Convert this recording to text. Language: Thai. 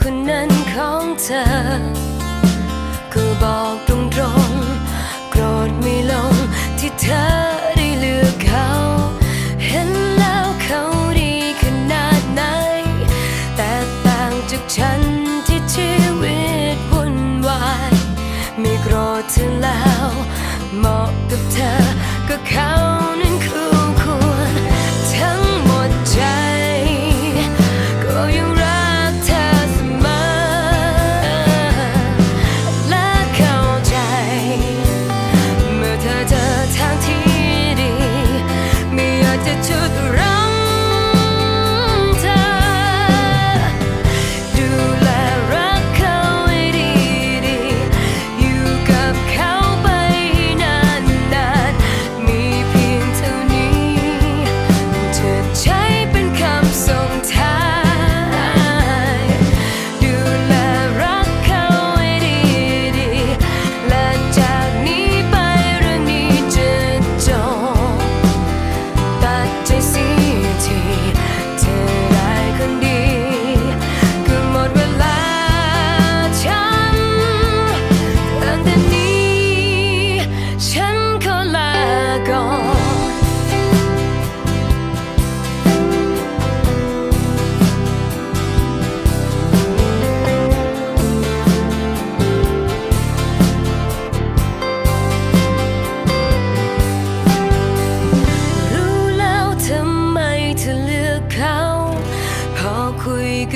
คนนั้นของเธอ ก็บอกตรงๆ โกรธไม่ลงที่เธอได้เลือกเขา เห็นแล้วเขาดีขนาดไหน แตกต่างจากฉันที่ชีวิตวุ่นวาย ไม่โกรธเธอแล้ว เหมาะกับเธอก็เขา